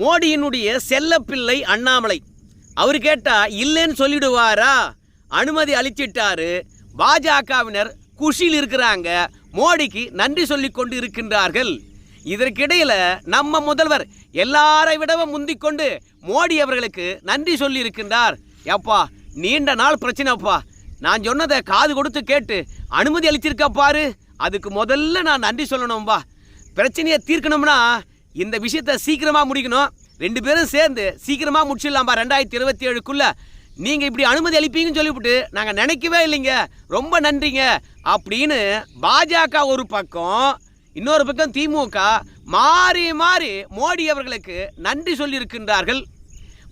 மோடியினுடைய செல்லப்பிள்ளை அண்ணாமலை. அவர் கேட்டால் இல்லைன்னு சொல்லிடுவாரா? அனுமதி அளிச்சிட்டாரு. பாஜகவினர் குஷியில் இருக்கிறாங்க. மோடிக்கு நன்றி சொல்லி கொண்டு இருக்கின்றார்கள் இதற்கிடையில் நம்ம முதல்வர் எல்லாரை விடவும் முந்திக்கொண்டு மோடி அவர்களுக்கு நன்றி சொல்லி இருக்கின்றார் எப்பா நீண்ட நாள் பிரச்சனைப்பா நான் சொன்னதை காது கொடுத்து கேட்டு அனுமதி அளிச்சிருக்க பாரு. அதுக்கு முதல்ல நான் நன்றி சொல்லணும்பா. பிரச்சனையை தீர்க்கணும்னா இந்த விஷயத்த சீக்கிரமா முடிக்கணும். ரெண்டு பேரும் சேர்ந்து சீக்கிரமா முடிச்சிடலாம்பா. ரெண்டாயிரத்தி இருபத்தி ஏழுக்குள்ள நீங்க இப்படி அனுமதி அளிப்பீங்கன்னு சொல்லிவிட்டு நாங்க நினைக்கவே இல்லைங்க. ரொம்ப நன்றிங்க. அப்படின்னு பாஜக ஒரு பக்கம் இன்னொரு பக்கம் திமுக மாறி மாறி மோடி அவர்களுக்கு நன்றி சொல்லியிருக்கின்றார்கள்.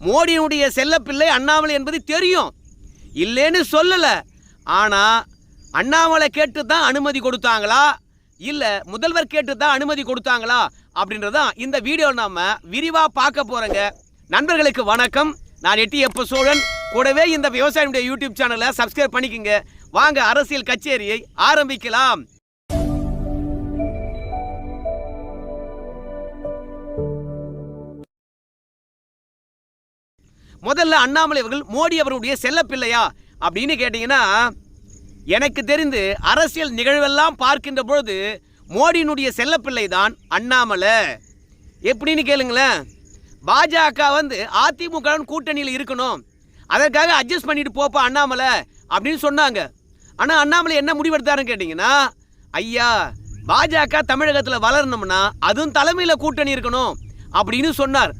மோடியினுடைய செல்லப்பிள்ளை அண்ணாமலை என்பது தெரியும். இல்லைன்னு சொல்லலை. ஆனால் அண்ணாமலை கேட்டு தான் அனுமதி கொடுத்தாங்களா? இல்ல முதல்வர் கேட்டு தான் அனுமதி கொடுத்தாங்களா? அப்படின்றதான் இந்த வீடியோ நாம விரிவா பார்க்க போறோங்க. நண்பர்களுக்கு வணக்கம். நான் எட்டி எப்ப சோழன். கூடவே இந்த விவசாயியுடைய யூடியூப் சேனலை சப்ஸ்கிரைப் பண்ணிக்கங்க. வாங்க அரசியல் கச்சேரியை ஆரம்பிக்கலாம். முதல்ல அண்ணாமலை அவர்கள் மோடி அவருடைய செல்லப்பிள்ளையா? அப்படின்னு கேட்டீங்கன்னா எனக்கு தெரிந்து அரசியல் நிகழ்வெல்லாம் பார்க்கின்ற பொழுது மோடியினுடைய செல்லப்பிள்ளை தான் அண்ணாமலை. எப்படின்னு கேளுங்களேன். பாஜக வந்து அதிமுக கூட்டணியில் இருக்கணும். அதற்காக அட்ஜஸ்ட் பண்ணிட்டு போப்பா அண்ணாமலை அப்படின்னு சொன்னாங்க. ஆனால் அண்ணாமலை என்ன முடிவெடுத்தாருன்னு கேட்டிங்கன்னா ஐயா பாஜக தமிழகத்தில் வளரணும்னா அதுவும் தலைமையில் கூட்டணி இருக்கணும் அப்படின்னு சொன்னார்.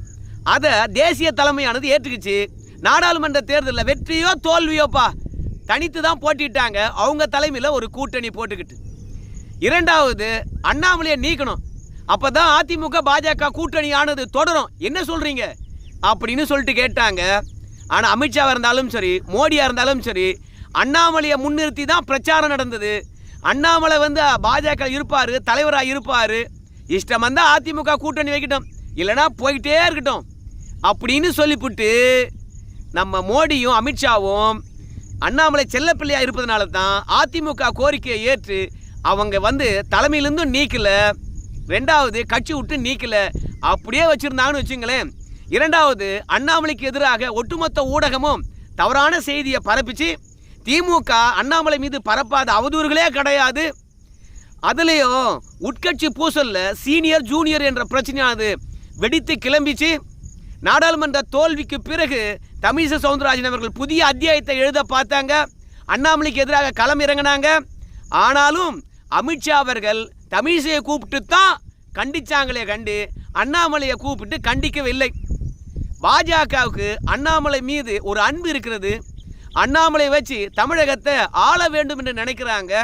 அதை தேசிய தலைமையானது ஏற்றுக்குச்சு. நாடாளுமன்ற தேர்தலில் வெற்றியோ தோல்வியோப்பா தனித்து தான் போட்டிட்டாங்க. அவங்க தலைமையில் ஒரு கூட்டணி போட்டுக்கிட்டு. இரண்டாவது அண்ணாமலையை நீக்கணும். அப்போ தான் அதிமுக பாஜக கூட்டணி ஆனது தொடரும். என்ன சொல்கிறீங்க அப்படின்னு சொல்லிட்டு கேட்டாங்க. ஆனால் அமித்ஷாவாக இருந்தாலும் சரி மோடியாக இருந்தாலும் சரி அண்ணாமலையை முன்னிறுத்தி தான் பிரச்சாரம் நடந்தது. அண்ணாமலை வந்து பாஜக இருப்பார் தலைவராக இருப்பார். இஷ்டம் வந்தால் அதிமுக கூட்டணி வைக்கட்டும். இல்லைன்னா போய்கிட்டே இருக்கட்டும். அப்படின்னு சொல்லிவிட்டு நம்ம மோடியும் அமித்ஷாவும் அண்ணாமலை செல்லப்பிள்ளையா இருப்பதனால தான் அதிமுக கோரிக்கையை ஏற்று அவங்க வந்து தலைமையிலிருந்தும் நீக்கலை. ரெண்டாவது கட்சி விட்டு நீக்கலை. அப்படியே வச்சுருந்தாங்கன்னு வச்சுங்களேன். இரண்டாவது அண்ணாமலைக்கு எதிராக ஒட்டுமொத்த ஊடகமும் தவறான செய்தியை பரப்பிச்சு திமுக அண்ணாமலை மீது பரப்பாத அவதூறுகளே கிடையாது. அதுலேயும் உட்கட்சி பூசல்ல சீனியர் ஜூனியர் என்ற பிரச்சனையானது வெடித்து கிளம்பிச்சு நாடாளுமன்ற தோல்விக்கு பிறகு தமிழிசை சவுந்தரராஜன் அவர்கள் புதிய அத்தியாயத்தை எழுத பார்த்தாங்க. அண்ணாமலைக்கு எதிராக களம் இறங்கினாங்க. ஆனாலும் அமித்ஷா அவர்கள் தமிழிசையை கூப்பிட்டு தான் கண்டிச்சாங்களே கண்டு அண்ணாமலையை கூப்பிட்டு கண்டிக்கவில்லை. பாஜகவுக்கு அண்ணாமலை மீது ஒரு அன்பு இருக்கிறது. அண்ணாமலை வச்சு தமிழகத்தை ஆள வேண்டும் என்று நினைக்கிறாங்க.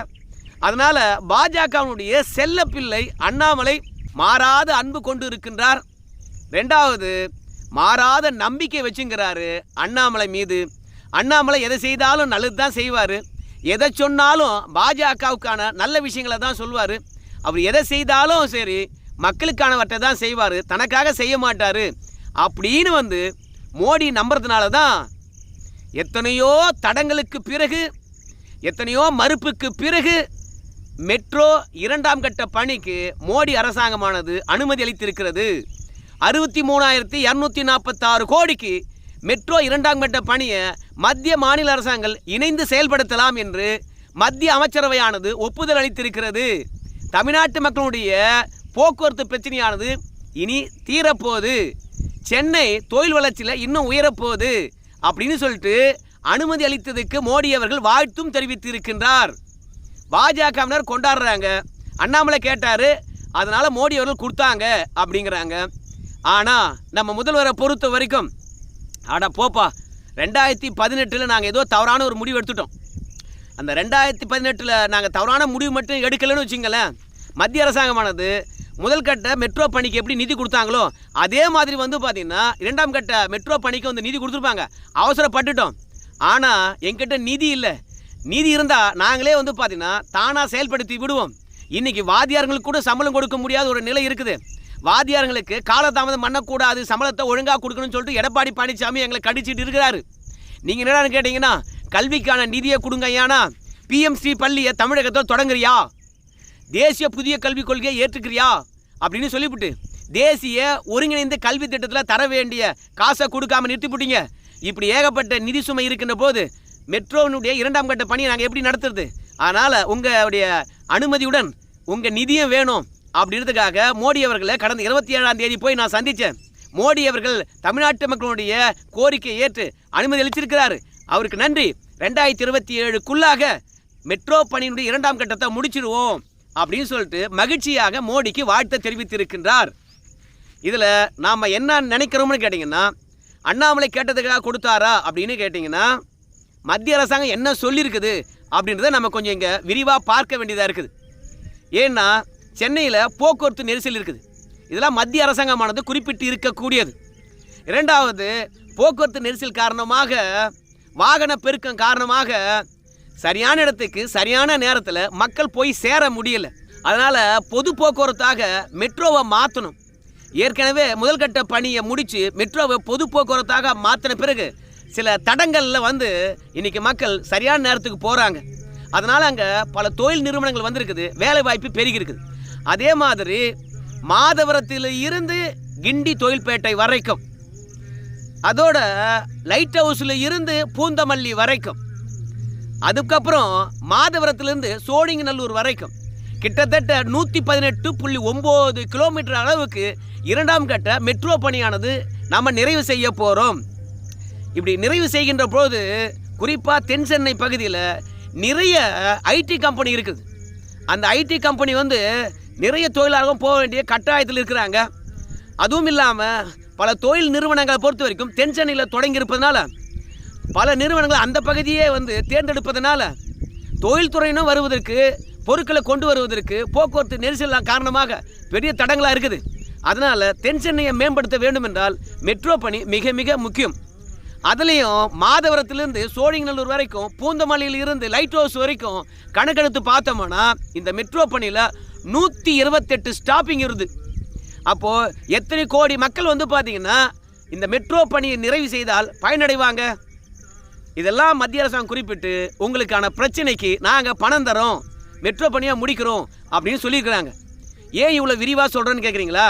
அதனால் பாஜகவினுடைய செல்லப்பிள்ளை அண்ணாமலை மாறாத அன்பு கொண்டு இருக்கின்றார். ரெண்டாவது மாறாத நம்பிக்கை வச்சுங்கிறாரு அண்ணாமலை மீது. அண்ணாமலை எதை செய்தாலும் நல்லது தான் செய்வார். எதை சொன்னாலும் பாஜகவுக்கான நல்ல விஷயங்களை தான் சொல்வார். அவர் எதை செய்தாலும் சரி மக்களுக்கானவற்றை தான் செய்வார். தனக்காக செய்ய மாட்டார். அப்படின்னு வந்து மோடி நம்புறதுனால தான் எத்தனையோ தடங்களுக்கு பிறகு எத்தனையோ மறுப்புக்கு பிறகு மெட்ரோ இரண்டாம் கட்ட பணிக்கு மோடி அரசாங்கமானது அனுமதி அளித்திருக்கிறது. அறுபத்தி மூணாயிரத்தி இரநூத்தி நாற்பத்தாறு கோடிக்கு மெட்ரோ இரண்டாம் கட்ட பணியை மத்திய மாநில அரசாங்கங்கள் இணைந்து செயல்படுத்தலாம் என்று மத்திய அமைச்சரவையானது ஒப்புதல் அளித்திருக்கிறது. தமிழ்நாட்டு மக்களுடைய போக்குவரத்து பிரச்சனையானது இனி தீரப்போகுது. சென்னை தொழில் வளர்ச்சியில் இன்னும் உயரப்போகுது அப்படின்னு சொல்லிட்டு அனுமதி அளித்ததுக்கு மோடி அவர்கள் வாழ்த்தும் தெரிவித்திருக்கின்றார். பாஜகவினர் கொண்டாடுறாங்க. அண்ணாமலை கேட்டார். அதனால் மோடி அவர்கள் கொடுத்தாங்க அப்படிங்கிறாங்க. ஆனால் நம்ம முதல்வரை பொறுத்த வரைக்கும் ஆடா போப்பா ரெண்டாயிரத்தி பதினெட்டில் நாங்கள் ஏதோ தவறான ஒரு முடிவு எடுத்துட்டோம். அந்த ரெண்டாயிரத்தி பதினெட்டில் நாங்கள் தவறான முடிவு மட்டும் எடுக்கலைன்னு வச்சுங்களேன் மத்திய அரசாங்கமானது முதல் கட்ட மெட்ரோ பணிக்கு எப்படி நிதி கொடுத்தாங்களோ அதே மாதிரி வந்து பார்த்திங்கன்னா இரண்டாம் கட்ட மெட்ரோ பணிக்கு வந்து நிதி கொடுத்துருப்பாங்க. அவசரப்பட்டுட்டோம். ஆனால் எங்கிட்ட நிதி இல்லை. நிதி இருந்தால் நாங்களே வந்து பார்த்திங்கன்னா தானாக செயல்படுத்தி விடுவோம். இன்றைக்கி வாத்தியார்களுக்கு கூட சம்பளம் கொடுக்க முடியாத ஒரு நிலை இருக்குது. வாத்தியார்களுக்கு காலதாமதம் பண்ணக்கூடாது சம்பளத்தை ஒழுங்காக கொடுக்கணும்னு சொல்லிட்டு எடப்பாடி பழனிசாமி எங்களை கடிச்சிட்டு இருக்கிறாரு. நீங்கள் என்னடான்னு கேட்டிங்கன்னா கல்விக்கான நிதியை கொடுங்க ஐயானா பிஎம்சி பள்ளியை தமிழகத்தில் தொடங்குறியா? தேசிய புதிய கல்விக் கொள்கையை ஏற்றுக்கிறியா? அப்படின்னு சொல்லிவிட்டு தேசிய ஒருங்கிணைந்த கல்வி திட்டத்தில் தர வேண்டிய காசை கொடுக்காம நிறுத்திவிட்டீங்க இப்படி ஏகப்பட்ட நிதி சுமை இருக்கின்ற போது மெட்ரோனுடைய இரண்டாம் கட்ட பணியை நாங்கள் எப்படி நடத்துறது? அதனால் உங்களுடைய அனுமதியுடன் உங்கள் நிதியும் வேணும். அப்படின்றதுக்காக மோடி அவர்களை கடந்த இருபத்தி ஏழாம் தேதி போய் நான் சந்தித்தேன் மோடி அவர்கள் தமிழ்நாட்டு மக்களுடைய கோரிக்கையை ஏற்று அனுமதி அளித்திருக்கிறார். அவருக்கு நன்றி. ரெண்டாயிரத்தி இருபத்தி ஏழுக்குள்ளாக மெட்ரோ பணியினுடைய இரண்டாம் கட்டத்தை முடிச்சிடுவோம் அப்படின்னு சொல்லிட்டு மகிழ்ச்சியாக மோடிக்கு வாழ்த்தை தெரிவித்திருக்கின்றார். இதில் நாம் என்ன நினைக்கிறோம்னு கேட்டிங்கன்னா அண்ணாமலை கேட்டதுக்காக கொடுத்தாரா அப்படின்னு கேட்டிங்கன்னா மத்திய அரசாங்கம் என்ன சொல்லியிருக்குது அப்படின்றத நம்ம கொஞ்சம் இங்கே விரிவாக பார்க்க வேண்டியதாக இருக்குது. ஏன்னா சென்னையில் போக்குவரத்து நெரிசல் இருக்குது. இதெல்லாம் மத்திய அரசாங்கமானது குறிப்பிட்டு இருக்கக்கூடியது. இரண்டாவது போக்குவரத்து நெரிசல் காரணமாக வாகன பெருக்கம் காரணமாக சரியான இடத்துக்கு சரியான நேரத்தில் மக்கள் போய் சேர முடியல. அதனால் பொது போக்குவரத்தாக மெட்ரோவை மாற்றணும் ஏற்கனவே முதல்கட்ட பணியை முடித்து மெட்ரோவை பொது போக்குவரத்தாக மாற்றின பிறகு சில தடங்களில் வந்து இன்னைக்கு மக்கள் சரியான நேரத்துக்கு போகிறாங்க அதனால் அங்கே பல தொழில் நிறுவனங்கள் வந்திருக்குது. வேலை வாய்ப்பு பெருகி இருக்குது அதே மாதிரி மாதவரத்தில் இருந்து கிண்டி தொழில்பேட்டை வரைக்கும். அதோட லைட் ஹவுஸில் இருந்து பூந்தமல்லி வரைக்கும். அதுக்கப்புறம் மாதவரத்துலேருந்து சோழிங்கநல்லூர் வரைக்கும். கிட்டத்தட்ட நூற்றி பதினெட்டு புள்ளி ஒம்பது கிலோமீட்டர் அளவுக்கு இரண்டாம் கட்ட மெட்ரோ பணியானது நம்ம நிறைவு செய்ய போகிறோம் இப்படி நிறைவு செய்கின்ற போது குறிப்பாக தென் சென்னை பகுதியில் நிறைய ஐடி கம்பெனி இருக்குது. அந்த ஐடி கம்பெனி வந்து நிறைய தொழிலாளர்கள் போக வேண்டிய கட்டாயத்தில் இருக்கிறாங்க. அதுவும் இல்லாமல் பல தொழில் நிறுவனங்களை பொறுத்த வரைக்கும் தென் சென்னையில் தொடங்கி இருப்பதனால பல நிறுவனங்கள் அந்த பகுதியே வந்து தேர்ந்தெடுப்பதனால தொழில்துறையினும் வருவதற்கு பொருட்களை கொண்டு வருவதற்கு போக்குவரத்து நெரிசல் காரணமாக பெரிய தடங்களாக இருக்குது. அதனால் தென் சென்னையை மேம்படுத்த வேண்டும் என்றால் மெட்ரோ பணி மிக மிக முக்கியம். அதுலேயும் மாதவரத்திலிருந்து சோழிங்கநல்லூர் வரைக்கும் பூந்தமல்லியில் இருந்து லைட் ஹவுஸ் வரைக்கும் கணக்கெடுத்து பார்த்தோம்னா இந்த மெட்ரோ பணியில் நூற்றி இருபத்தெட்டு ஸ்டாப்பிங் இருது அப்போது எத்தனை கோடி மக்கள் வந்து பார்த்தீங்கன்னா இந்த மெட்ரோ பணியை நிறைவு செய்தால் பயனடைவாங்க? இதெல்லாம் மத்திய அரசாங்கம் குறிப்பிட்டு உங்களுக்கான பிரச்சனைக்கு நாங்கள் பணம் தரோம் மெட்ரோ பணியாக முடிக்கிறோம் அப்படின்னு சொல்லியிருக்கிறாங்க. ஏன் இவ்வளோ விரிவாக சொல்கிறேன்னு கேட்குறீங்களா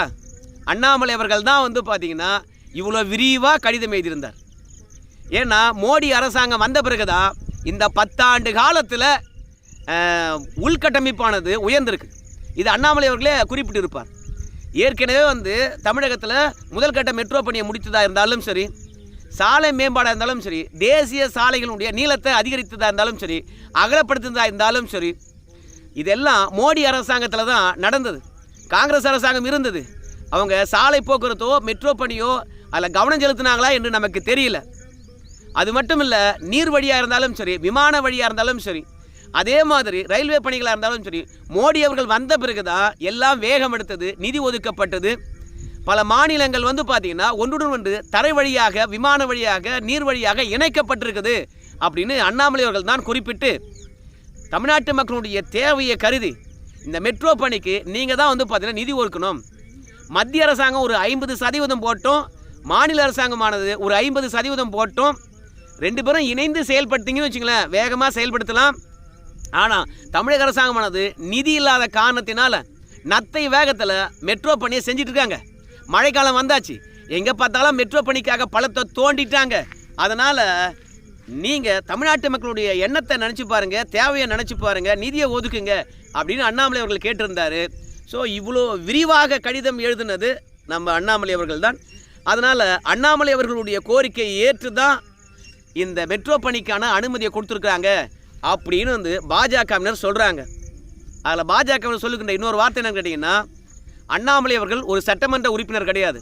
அண்ணாமலை அவர்கள் தான் வந்து பார்த்தீங்கன்னா இவ்வளோ விரிவாக கடிதம் எழுதியிருந்தார். ஏன்னா மோடி அரசாங்கம் வந்த பிறகுதான் இந்த பத்தாண்டு காலத்தில் உள்கட்டமைப்பானது உயர்ந்திருக்கு. இது அண்ணாமலை அவர்களே குறிப்பிட்டிருப்பார். ஏற்கனவே வந்து தமிழகத்தில் முதல் கட்ட மெட்ரோ பணியை முடித்ததாக இருந்தாலும் சரி சாலை மேம்பாடாக இருந்தாலும் சரி தேசிய சாலைகளுடைய நீளத்தை அதிகரித்ததாக இருந்தாலும் சரி அகலப்படுத்துவதாக இருந்தாலும் சரி இதெல்லாம் மோடி அரசாங்கத்தில் தான் நடந்தது. காங்கிரஸ் அரசாங்கம் இருந்தது. அவங்க சாலை போக்குவரத்தோ மெட்ரோ பணியோ அதில் கவனம் செலுத்தினாங்களா என்று நமக்கு தெரியல. அது மட்டும் இல்லை நீர் வழியாக இருந்தாலும் சரி விமான வழியாக இருந்தாலும் சரி அதே மாதிரி ரயில்வே பணிகளாக இருந்தாலும் சரி மோடி அவர்கள் வந்த பிறகு தான் எல்லாம் வேகம் எடுத்தது நிதி ஒதுக்கப்பட்டது. பல மாநிலங்கள் வந்து பார்த்தீங்கன்னா ஒன்றுடன் ஒன்று தரை வழியாக விமான வழியாக நீர் வழியாக இணைக்கப்பட்டிருக்குது அப்படின்னு அண்ணாமலை அவர்கள் தான் குறிப்பிட்டு தமிழ்நாட்டு மக்களுடைய தேவையை கருதி இந்த மெட்ரோ பணிக்கு நீங்கள் தான் வந்து பார்த்தீங்கன்னா நிதி ஒதுக்கணும். மத்திய அரசாங்கம் ஒரு ஐம்பது சதவீதம் போட்டோம் மாநில அரசாங்கமானது ஒரு ஐம்பது சதவீதம் போட்டோம். ரெண்டு பேரும் இணைந்து செயல்படுத்திங்கன்னு வச்சுங்களேன் வேகமாக செயல்படுத்தலாம். ஆனால் தமிழக அரசாங்கமானது நிதி இல்லாத காரணத்தினால நத்தை வேகத்தில் மெட்ரோ பணியை செஞ்சுட்டு இருக்காங்க மழைக்காலம் வந்தாச்சு. எங்கே பார்த்தாலும் மெட்ரோ பணிக்காக பழத்தை தோண்டிட்டாங்க. அதனால் நீங்கள் தமிழ்நாட்டு மக்களுடைய எண்ணத்தை நினச்சி பாருங்கள் தேவையை நினச்சி பாருங்கள் நிதியை ஒதுக்குங்க அப்படின்னு அண்ணாமலை அவர்கள் கேட்டிருந்தார். ஸோ இவ்வளோ விரிவாக கடிதம் எழுதுனது நம்ம அண்ணாமலை அவர்கள் தான் அதனால் அண்ணாமலை அவர்களுடைய கோரிக்கையை ஏற்று தான் இந்த மெட்ரோ பணிக்கான அனுமதியை கொடுத்துருக்குறாங்க. அப்படின்னு வந்து பாஜகவினர் சொல்கிறாங்க அதில் பாஜகவினர் சொல்லுகின்ற இன்னொரு வார்த்தை என்னன்னு கேட்டிங்கன்னா அண்ணாமலை அவர்கள் ஒரு சட்டமன்ற உறுப்பினர் கிடையாது.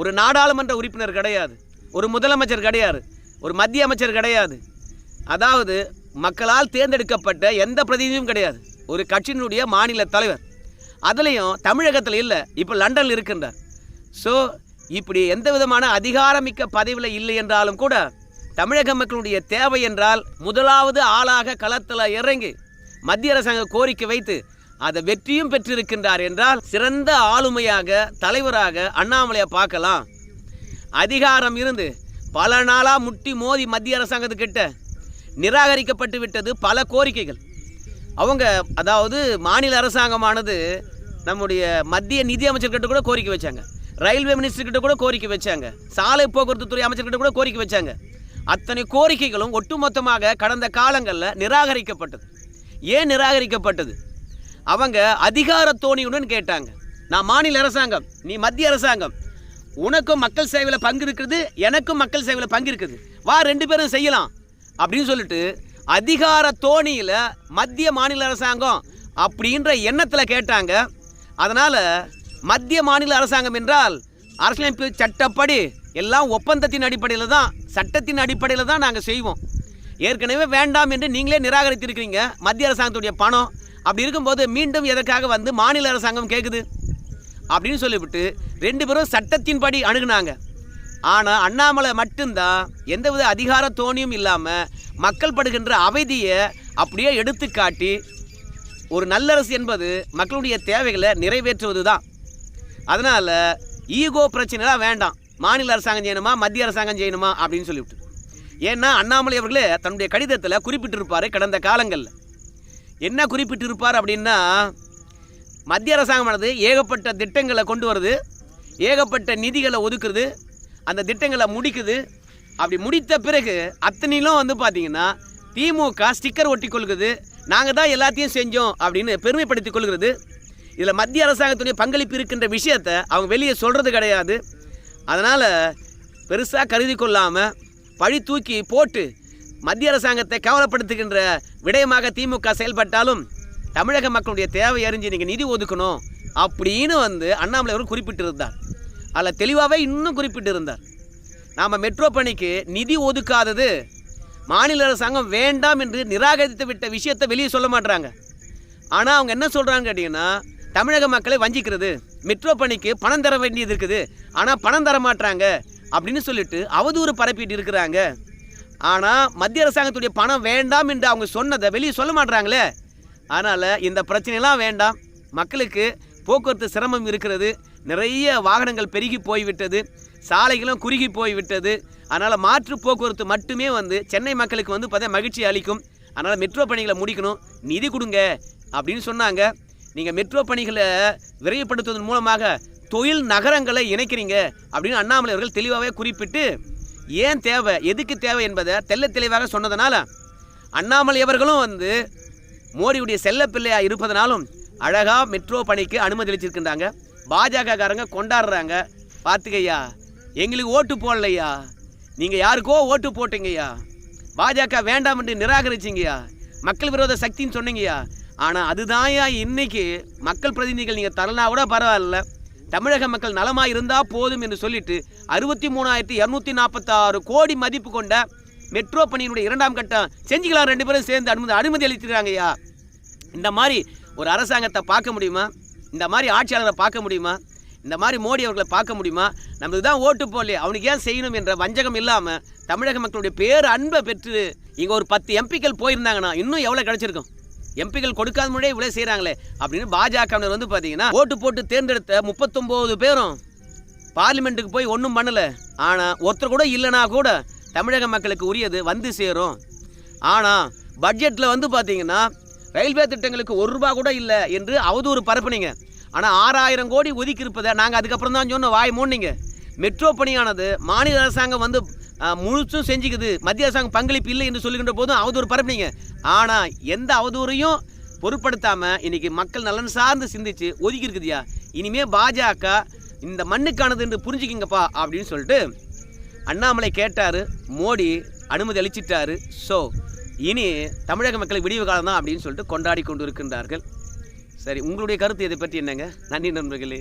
ஒரு நாடாளுமன்ற உறுப்பினர் கிடையாது. ஒரு முதலமைச்சர் கிடையாது. ஒரு மத்திய அமைச்சர் கிடையாது. அதாவது மக்களால் தேர்ந்தெடுக்கப்பட்ட எந்த பிரதிநிதியும் கிடையாது. ஒரு கட்சியினுடைய மாநில தலைவர். அதுலேயும் தமிழகத்தில் இல்லை இப்போ லண்டனில் இருக்கின்றார். ஸோ இப்படி எந்த விதமான அதிகாரமிக்க பதவியில் இல்லை என்றாலும் கூட தமிழக மக்களுடைய தேவை என்றால் முதலாவது ஆளாக களத்தில் இறங்கி மத்திய அரசாங்க கோரிக்கை வைத்து அதை வெற்றியும் பெற்றிருக்கின்றார் என்றால் சிறந்த ஆளுமையாக தலைவராக அண்ணாமலையை பார்க்கலாம். அதிகாரம் இருந்து பல நாளாக முட்டி மோதி மத்திய அரசாங்கத்துக்கிட்ட நிராகரிக்கப்பட்டு விட்டது பல கோரிக்கைகள். அவங்க அதாவது மாநில அரசாங்கமானது நம்முடைய மத்திய நிதி அமைச்சர்கிட்ட கூட கோரிக்கை வச்சாங்க. ரயில்வே மினிஸ்டர்கிட்ட கூட கோரிக்கை வச்சாங்க. சாலை போக்குவரத்து துறை அமைச்சர்கிட்ட கூட கோரிக்கை வச்சாங்க. அத்தனை கோரிக்கைகளும் ஒட்டுமொத்தமாக கடந்த காலங்களில் நிராகரிக்கப்பட்டது. ஏன் நிராகரிக்கப்பட்டது? அவங்க அதிகார தோணியுடன் கேட்டாங்க. நான் மாநில அரசாங்கம் நீ மத்திய அரசாங்கம். உனக்கும் மக்கள் சேவையில் பங்கு இருக்குது எனக்கும் மக்கள் சேவையில் பங்கு இருக்குது. வா ரெண்டு பேரும் செய்யலாம். அப்படின்னு சொல்லிட்டு அதிகார தோணியில் மத்திய மாநில அரசாங்கம் அப்படின்ற எண்ணத்தில் கேட்டாங்க. அதனால் மத்திய மாநில அரசாங்கம் என்றால் அரசியலமைப்பு சட்டப்படி எல்லாம் ஒப்பந்தத்தின் அடிப்படையில் தான் சட்டத்தின் அடிப்படையில் தான் நாங்கள் செய்வோம். ஏற்கனவே வேண்டாம் என்று நீங்களே நிராகரித்திருக்கிறீங்க. மத்திய அரசாங்கத்துடைய பணம். அப்படி இருக்கும்போது மீண்டும் எதற்காக வந்து மாநில அரசாங்கம் கேட்குது அப்படின்னு சொல்லிவிட்டு ரெண்டு பேரும் சட்டத்தின்படி அணுகுனாங்க. ஆனால் அண்ணாமலை மட்டும்தான் எந்தவித அதிகார தோணியும் இல்லாமல் மக்கள் படுகின்ற அவதியை அப்படியே எடுத்து காட்டி ஒரு நல்லரசு என்பது மக்களுடைய தேவைகளை நிறைவேற்றுவது தான் அதனால் ஈகோ பிரச்சனைலாம் வேண்டாம். மாநில அரசாங்கம் செய்யணுமா மத்திய அரசாங்கம் செய்யணுமா அப்படின்னு சொல்லிவிட்டு. ஏன்னா அண்ணாமலை அவர்களே தன்னுடைய கடிதத்தில் குறிப்பிட்டிருப்பார் கடந்த காலங்களில். என்ன குறிப்பிட்டிருப்பார் அப்படின்னா மத்திய அரசாங்கமானது ஏகப்பட்ட திட்டங்களை கொண்டு வருது ஏகப்பட்ட நிதிகளை ஒதுக்குறது அந்த திட்டங்களை முடிக்குது. அப்படி முடித்த பிறகு அத்தனையிலும் வந்து பார்த்திங்கன்னா திமுக ஸ்டிக்கர் ஒட்டி கொள்கிறது நாங்கள் தான் எல்லாத்தையும் செஞ்சோம் அப்படின்னு பெருமைப்படுத்திக் கொள்கிறது. இதில் மத்திய அரசாங்கத்துடைய பங்களிப்பு இருக்கின்ற விஷயத்தை அவங்க வெளியே சொல்கிறது கிடையாது. அதனால் பெருசாக கருதி கொள்ளாமல் பழி தூக்கி போட்டு மத்திய அரசாங்கத்தை கவலைப்படுத்துகின்ற விடயமாக திமுக செயல்பட்டாலும் தமிழக மக்களுடைய தேவை அறிஞ்சு நீங்கள் நிதி ஒதுக்கணும் அப்படின்னு வந்து அண்ணாமலை அவர் குறிப்பிட்டிருந்தார். அதில் தெளிவாகவே இன்னும் குறிப்பிட்டிருந்தார். நாம் மெட்ரோ பணிக்கு நிதி ஒதுக்காதது மாநில அரசாங்கம் வேண்டாம் என்று நிராகரித்து விட்ட விஷயத்தை வெளியே சொல்ல மாட்டுறாங்க ஆனால் அவங்க என்ன சொல்கிறாங்க கேட்டிங்கன்னா தமிழக மக்களை வஞ்சிக்கிறது. மெட்ரோ பணிக்கு பணம் தர வேண்டியது இருக்குது. ஆனால் பணம் தர மாட்டாங்க அப்படின்னு சொல்லிட்டு அவதூறு பரப்பிட்டு இருக்கிறாங்க. ஆனால் மத்திய அரசாங்கத்துடைய பணம் வேண்டாம் என்று அவங்க சொன்னதை வெளியே சொல்ல மாட்டுறாங்களே அதனால் இந்த பிரச்சனைலாம் வேண்டாம். மக்களுக்கு போக்குவரத்து சிரமம் இருக்கிறது. நிறைய வாகனங்கள் பெருகி போய்விட்டது. சாலைகளும் குறுகி போய்விட்டது. அதனால் மாற்று போக்குவரத்து மட்டுமே வந்து சென்னை மக்களுக்கு வந்து பார்த்தா மகிழ்ச்சி அளிக்கும். அதனால் மெட்ரோ பணிகளை முடிக்கணும். நிதி கொடுங்க அப்படின்னு சொன்னாங்க. நீங்கள் மெட்ரோ பணிகளை விரைவுபடுத்துவதன் மூலமாக தொழில் நகரங்களை இணைக்கிறீங்க அப்படின்னு அண்ணாமலை அவர்கள் தெளிவாகவே குறிப்பிட்டு ஏன் தேவை எதுக்கு தேவை என்பதை தெல்ல தெளிவாக சொன்னதனால அண்ணாமலை அவர்களும் வந்து மோடியுடைய செல்ல பிள்ளையாக இருப்பதனாலும் அழகாக மெட்ரோ பணிக்கு அனுமதி அளிச்சிருக்கின்றாங்க. பாஜக காரங்க கொண்டாடுறாங்க. பார்த்துக்கையா எங்களுக்கு ஓட்டு போடலையா நீங்கள் யாருக்கோ ஓட்டு போட்டீங்கய்யா? பாஜக வேண்டாம் என்று நிராகரிச்சிங்கய்யா? மக்கள் விரோத சக்தின்னு சொன்னீங்கய்யா? ஆனால் அதுதான்யா இன்னைக்கு மக்கள் பிரதிநிதிகள் நீங்கள் தரலனா கூட பரவாயில்ல. தமிழக மக்கள் நலமாக இருந்தால் போதும் என்று சொல்லிட்டு அறுபத்தி மூணாயிரத்தி இரநூத்தி நாற்பத்தாறு கோடி மதிப்பு கொண்ட மெட்ரோ பணியினுடைய இரண்டாம் கட்டம் செஞ்சுக்கலாம் ரெண்டு பேரும் சேர்ந்து அனுமதி அனுமதி அளித்திருக்காங்கய்யா இந்த மாதிரி ஒரு அரசாங்கத்தை பார்க்க முடியுமா? இந்த மாதிரி ஆட்சியாளரை பார்க்க முடியுமா? இந்த மாதிரி மோடி அவர்களை பார்க்க முடியுமா? நம்மளுக்கு தான் ஓட்டு போடலையே. அவனுக்கு ஏன் செய்யணும் என்ற வஞ்சகம் இல்லாமல் தமிழக மக்களுடைய பேர் அன்பை பெற்று இங்கே ஒரு பத்து எம்பிக்கள் போயிருந்தாங்கன்னா இன்னும் எவ்வளோ கிடைச்சிருக்கும்? எம்பிகள் கொடுக்காத முன்னாடியே இவ்வளோ செய்கிறாங்களே அப்படின்னு பாஜகவினர் வந்து பார்த்தீங்கன்னா ஓட்டு போட்டு தேர்ந்தெடுத்த முப்பத்தொம்போது பேரும் பார்லிமெண்ட்டுக்கு போய் ஒன்றும் பண்ணலை. ஆனால் ஒருத்தர் கூட இல்லைனா கூட தமிழக மக்களுக்கு உரியது வந்து சேரும். ஆனால் பட்ஜெட்டில் வந்து பார்த்தீங்கன்னா ரயில்வே திட்டங்களுக்கு ஒரு ரூபா கூட இல்லை என்று அவதூறு பரப்புனீங்க. ஆனால் ஆறாயிரம் கோடி ஒதுக்கி இருப்பதை நாங்கள் அதுக்கப்புறம் தான் சொன்னோம். வாய் மூடினீங்க. மெட்ரோ பணியானது மாநில அரசாங்கம் வந்து அஹ், முழுசும் செஞ்சுக்குது. மத்திய அரசாங்கம் பங்களிப்பு இல்லை என்று சொல்லுகின்ற போதும் அவதூறு பரப்புனீங்க. ஆனால் எந்த அவதூறையும் பொருட்படுத்தாமல் இன்றைக்கி மக்கள் நலன் சார்ந்து சிந்திச்சு ஒதுக்கி இருக்குதுயா இனிமே பாஜக இந்த மண்ணுக்கானது என்று புரிஞ்சுக்கிங்கப்பா அப்படின்னு சொல்லிட்டு அண்ணாமலை கேட்டார். மோடி அனுமதி அளிச்சிட்டாரு. ஸோ இனி தமிழக மக்கள் விடிவு காலம் தான் அப்படின்னு சொல்லிட்டு கொண்டாடி கொண்டு இருக்கின்றார்கள் சரி உங்களுடைய கருத்து இதை பற்றி என்னங்க? நன்றி நண்பர்களே.